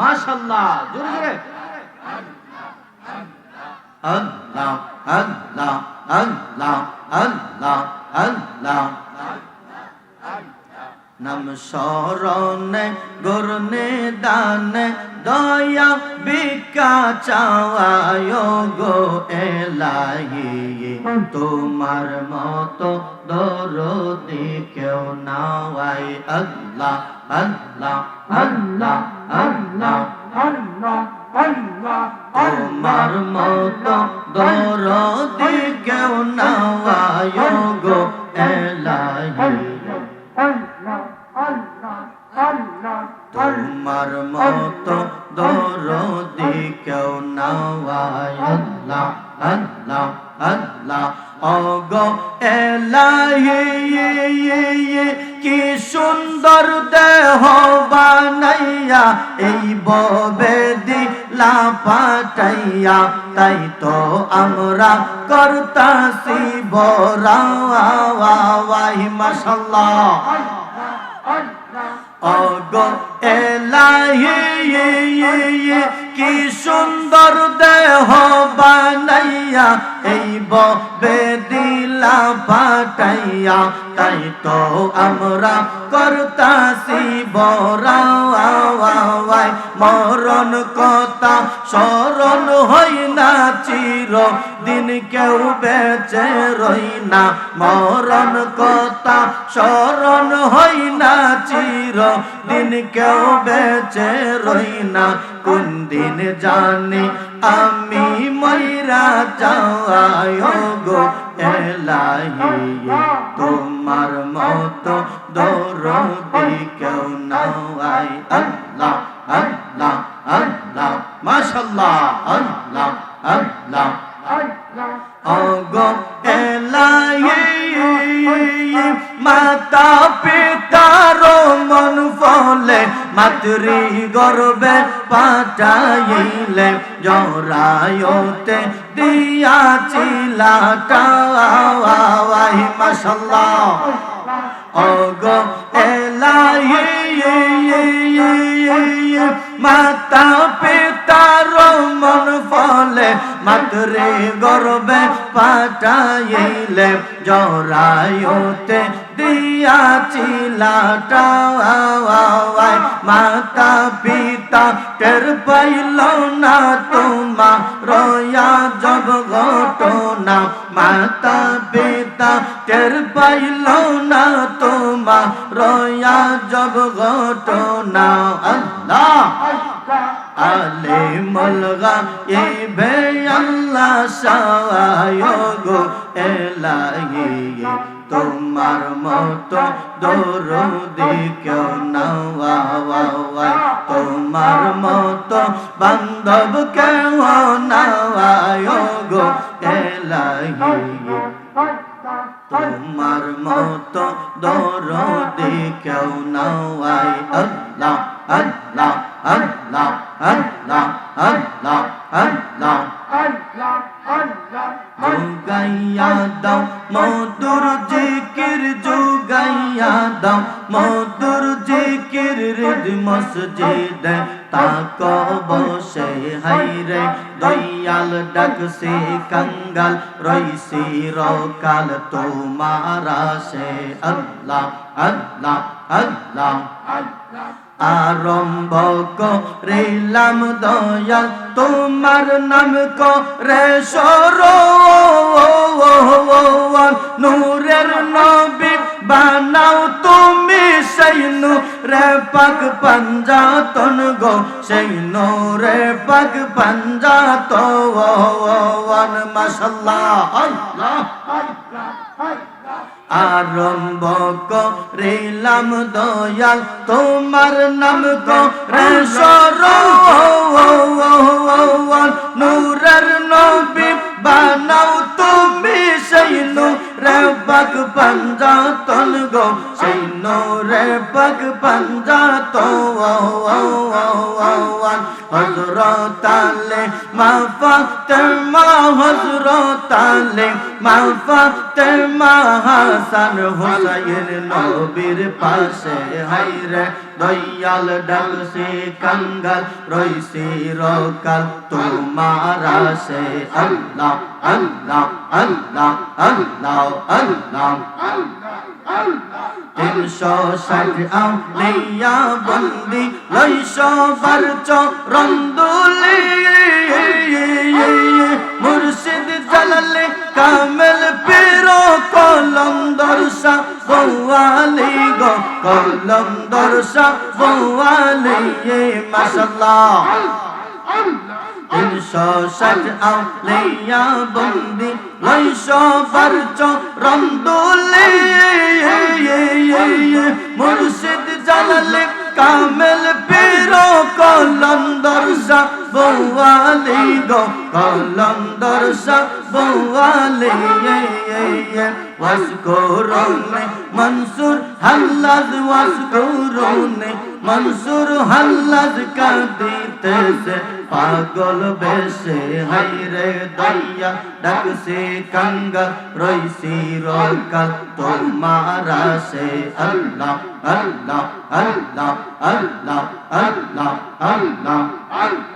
মাশাল্লাহ জোরে জোরে। আল্লাহ আল্লাহ আল্লাহ আল্লাহ আল্লাহ। নাম স্মরণে গরনে দানে দয়া বিকা চাওয়ায় গো এলাহি। তোমার মতো দরদি কেউ নাওয়াই আল্লাহ আল্লাহ আল্লাহ আল্লাহ তোমার মতো দরদি কেউ নাওয়ায় গো এলাহি। কি সুন্দর দেহ বানাইয়া, এই ববে দিলা পাটাইয়া তাই তো আমরা করতাছি বরাওয়াই মাশাল্লাহ অগ এলাহি, কি সুন্দর দেহ বানাইয়া, এই ববে দিলা পাটাইয়া তাই তো আমরা করতাছি বরাওয়াই মরণ কথা স্মরণ হই না চির দিন কেউ বেঁচে রই না। মরণ কথা স্মরণ হই না চির। দিন কেউ বেঁচে রই না। কোন দিন জানি আমি ময়রা যাওয়ায় গো এলাহি। তোমার মতো দরদি কেউ নাওয়াই আল্লাহ আল্লাহ আল্লাহ। মাশাল্লাহ, আল্লাহ। মাতা পিতার মন ফলে মাতৃ গর্বে পাঠাইলে জরায়তে দিয়াছিলা টাওয়াই মাশাল্লাহ অগো এলাহি মাতা মাতরে গর্বে পাঠাইলে, জরায়তে দিয়াছিলা টাওয়াই মাতা পিতা টের পাইল না তোমা রয়া জব ঘটনা। মাতা পিতা টের পাইল না তোমা রয়া জব ঘটনা। আল্লাহ! আলে মলগা এ বে আল্লাহ সায়গো এলাহি। তোমার মতো দরদি কেউ নাওয়াই তোমার মতো বান্ধব কেউ নাওয়ায় গো এলাহি। তোমার মতো দরদি কেউ নাওয়াই আল্লাহ। আল্লাহ আল্লাহ আল্লাহ। আল্লাহ আল্লাহ যোগাইয়া দাও মধুর জিকির যোগাইয়া দাও মধুর জিকির হৃদ মসজিদ তাক বসে হাইরে দয়াল ডাকছে কঙ্গাল রইসি রকাল তোমারা সে আল্লাহ আল্লাহ আল্লাহ আরম্ভ করিলাম দয়াল, তোমার নাম করে সর। নূরের নবী বানাও তুমি সেই নূরে পাক পাঞ্জাতন গো, সেই নূরে পাক পাঞ্জাতন মাশাল্লাহ আল্লাহ আরম্ভ করিলাম দয়াল, তোমার নাম করে সর নূরের নবী বানাও তুমি সেই নূরে পাক পাঞ্জাতন গো। নূরে পাক পাঞ্জাতন হজরত আলে মা ফাতেমা হজরত আলে মা ফাতেমা হাসান হুসাইন নবীর পাশে। হাইরে দয়াল ডাকছে কঙ্গাল, রইছে রকাল তোমার আসে। আল্লাহ আল্লাহ আল্লাহ আল্লাহ আল্লাহ। তিনশো ষাট আউলিয়া বন্দি লইশো বার চরন্দুলি মুর্শিদ জালালে, কামেল পেরো, কলম দর্শা বৌয়ালি গো, কলম দর্শা বৌয়ালি মাশাল্লাহ তিনশো ষাট আউলিয়া বন্দি লইশো বার চরন্দুলি মুর্শিদ জালালে কামেল পীরো কলন্দর সা বৌয়ালি গো কলন্দর সা বৌয়ালি ওয়াসকুরুনি মনসুর হাল্লাজ ওয়াসকুরুনি মনসুর হাল্লাজ কাঁদিতেছে। পাগল বেশে হাইরে দইয়া ডাকছে কঙ্গা রইছি রকাল তোমার সে আল্লাহ আল্লাহ আল্লাহ আল্লাহ আল্লাহ আল্লাহ আল্লাহ।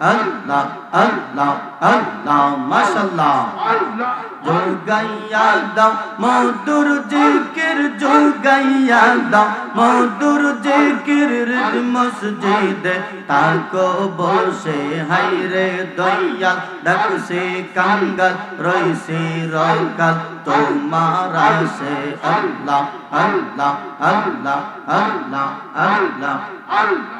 আল্লাহ আল্লাহ আল্লাহ মাশাল্লাহ যোগাইয়া দাও মধুর জিকির যোগাইয়া দাও মধুর জিকির হৃদ মসজিদে তাকো বসে হাইরে দইয়া ডাকছে কাঙ্গাল রইছে রকাল তোমার আসে আল্লাহ আল্লাহ আল্লাহ আল্লাহ আল্লাহ